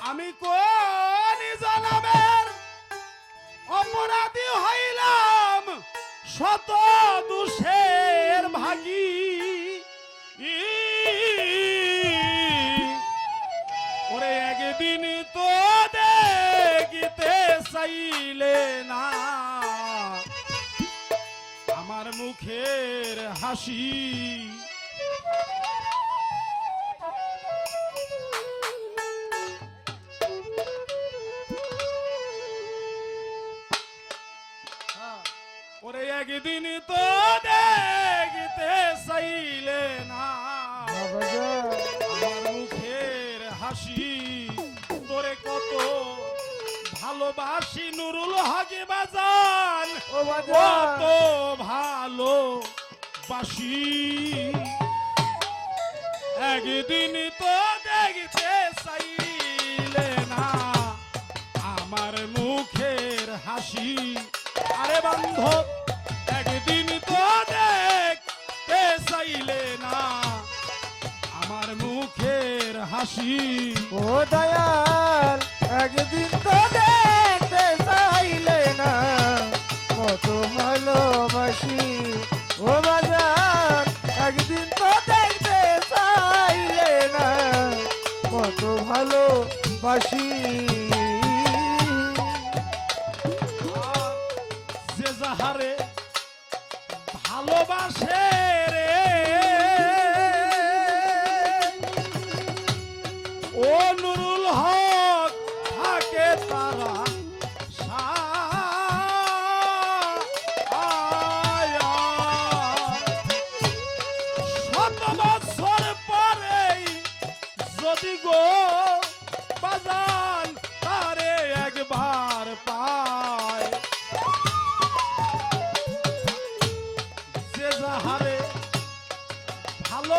আমি কোন অপরাধী হইলাম? শত দুষের ভাগী। ওরে একদিন তো দেখিতে চাইলে না। আমার মুখের হাসি একদিন তো দেখিতে চাইলে না। আমার মুখের হাসি তোরে কত ভালোবাসি নুরুল হকে বাজান। কত ভালো বাসি একদিন তো দেখতে চাইলে না। আমার মুখের হাসি আরে বান্ধব হাসি ও দয়াল একদিন তো দেখতে চাইলে না। কত ভালোবাসি। ও বাজার একদিন তো দেখতে চাইলে না। কত ভালোবাসি। যে যাহারে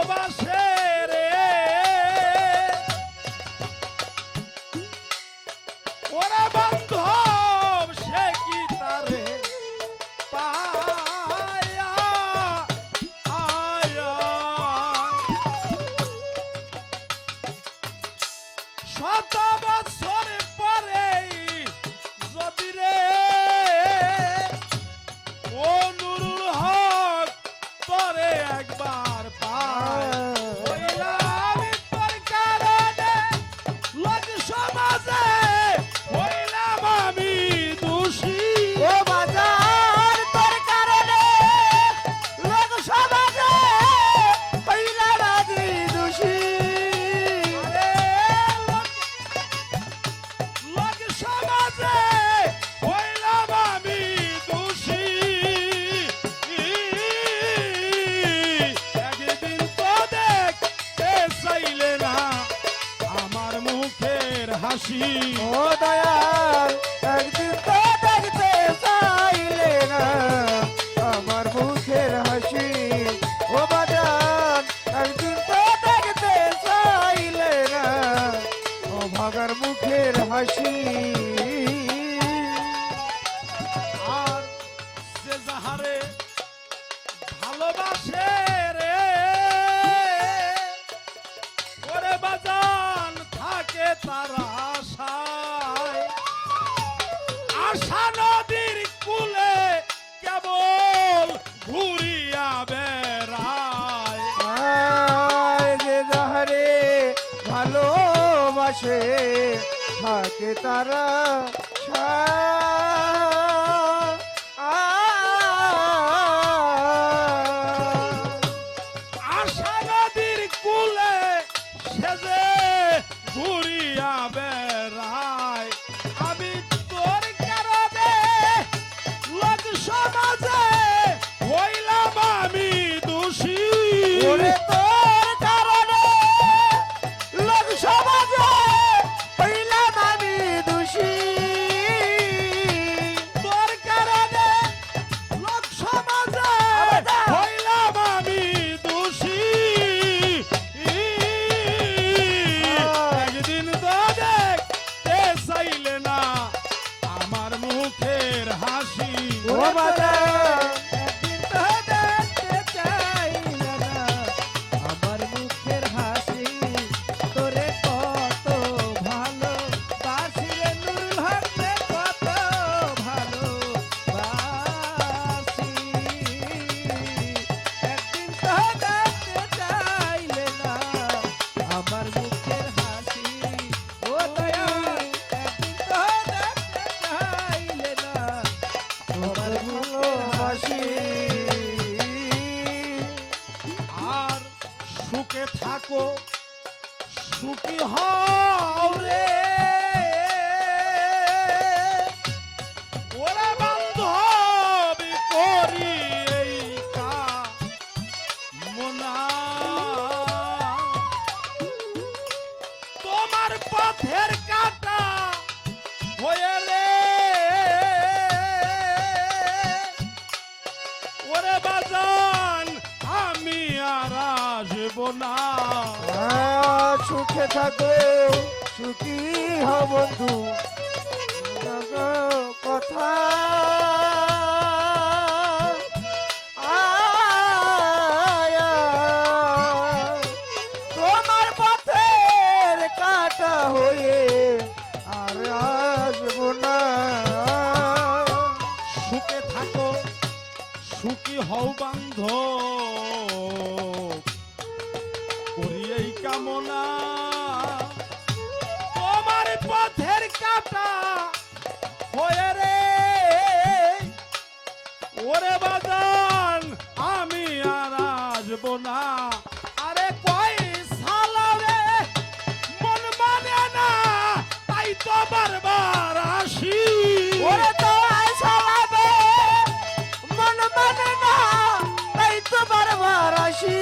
ভালোবাসে মুখের ও দয়াল একদিন তো দেখতে চাইলে না আমার মুখের হাসি। ও বাজান একদিন তো দেখতে চাইলে না ও ভাগার মুখের হাসি। আর যে যাহারে ভালোবাসে রে ওরে বাজান থাকে তারা। ভালোবাসে থাকে তারা হাসি আর সুখে থাকো সুখী হও ওরে বাজান আমি আর আসব না। আহ, সুখে থাকো সুখী হও বন্ধু। কথা কামনা। তোমার পথের কাটা হয়ে ওরে আমি আর আসব না। আরে কই সালা মন মানে না, তাই বারবার আসি। ওরে তো মন মানে না, তাই বারবার আসি।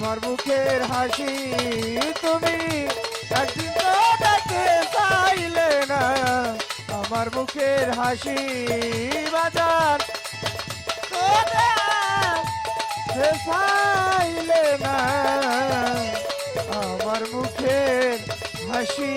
আমার মুখের হাসি তুমি একদিন ডাকে চাইলে না। আমার মুখের হাসি বাজার চাইলে না। আমার মুখের হাসি